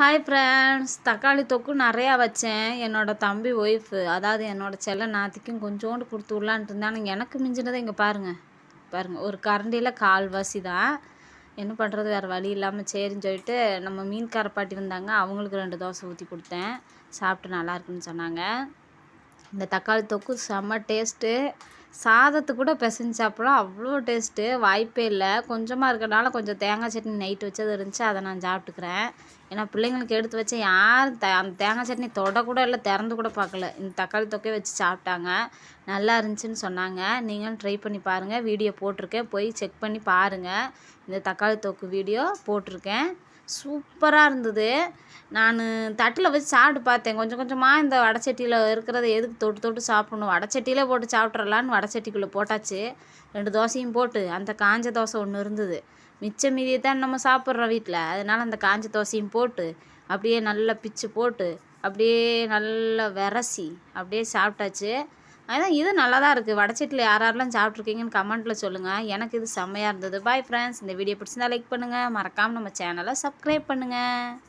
Hi friends தக்காளி தொக்கு நிறையா வச்சேன். என்னோட தம்பி ஒய்ஃபு அதாவது என்னோடய செல்ல நாத்திக்கும் கொஞ்சோண்டு கொடுத்து விட்லான்ட்டு இருந்தேன் எனக்கு மிஞ்சினதை இங்கே பாருங்கள் பாருங்கள் ஒரு கரண்டியில் கால்வாசி தான் என்ன பண்ணுறது வேறு வழி இல்லாமல் சரின்னு சொல்லிட்டு நம்ம மீன்கார பாட்டி வந்தாங்க. அவங்களுக்கு ரெண்டு தோசை ஊற்றி கொடுத்தேன். சாப்பிட்டு நல்லா இருக்குன்னு சொன்னாங்க. இந்த தக்காளி தொக்கு செம்ம டேஸ்ட்டு சாதத்து கூட பிசைஞ்சு சாப்பிடலாம். அவ்வளோ டேஸ்ட்டு. வாய்ப்பே இல்லை. கொஞ்சமாக இருக்கிறனால கொஞ்சம் தேங்காய் சட்னி நைட்டு வச்சது இருந்துச்சு. அதை நான் சாப்பிட்டுக்கிறேன். ஏன்னா பிள்ளைங்களுக்கு எடுத்து வச்சேன் யாரும் த அந்த தேங்காய் சட்னி தொட கூட இல்லை திறந்து கூட பார்க்கல. இந்த தக்காளி தொக்கையை வச்சு சாப்பிட்டாங்க. நல்லா இருந்துச்சுன்னு சொன்னாங்க. நீங்களும் ட்ரை பண்ணி பாருங்கள் வீடியோ போட்டிருக்கேன். போய் செக் பண்ணி பாருங்கள் இந்த தக்காளி தொக்கு வீடியோ போட்டிருக்கேன். சூப்பராக இருந்தது. நான் தட்டில் வச்சு சாப்பிட்டு பார்த்தேன். கொஞ்சம் கொஞ்சமாக இந்த வடச்சட்டியில் இருக்கிறத எதுக்கு தொட்டு தொட்டு சாப்பிடணும்? வடச்சட்டியிலே போட்டு சாப்பிட்றலான்னு வடச்சட்டிக்குள்ளே போட்டாச்சு. ரெண்டு தோசையும் போட்டு. அந்த காஞ்ச தோசை ஒன்று இருந்தது. மிச்சம் மீதியை தான் நம்ம சாப்பிட்றோம் வீட்டில் அதனால் அந்த காஞ்ச தோசையும் போட்டு அப்படியே நல்லா பிச்சு போட்டு அப்படியே நல்லா விரசி அப்படியே சாப்பிட்டாச்சு. அதான் இது நல்லா தான் இருக்குது வடச்சட்டியில் யார் யாரெல்லாம் சாப்பிட்ருக்கீங்கன்னு கமெண்ட்டில் சொல்லுங்கள் எனக்கு இது செம்மையாக இருந்தது. பாய் ஃப்ரெண்ட்ஸ் இந்த வீடியோ பிடிச்சிருந்தா லைக் பண்ணுங்கள் மறக்காமல் நம்ம சேனலை சப்ஸ்கிரைப் பண்ணுங்கள்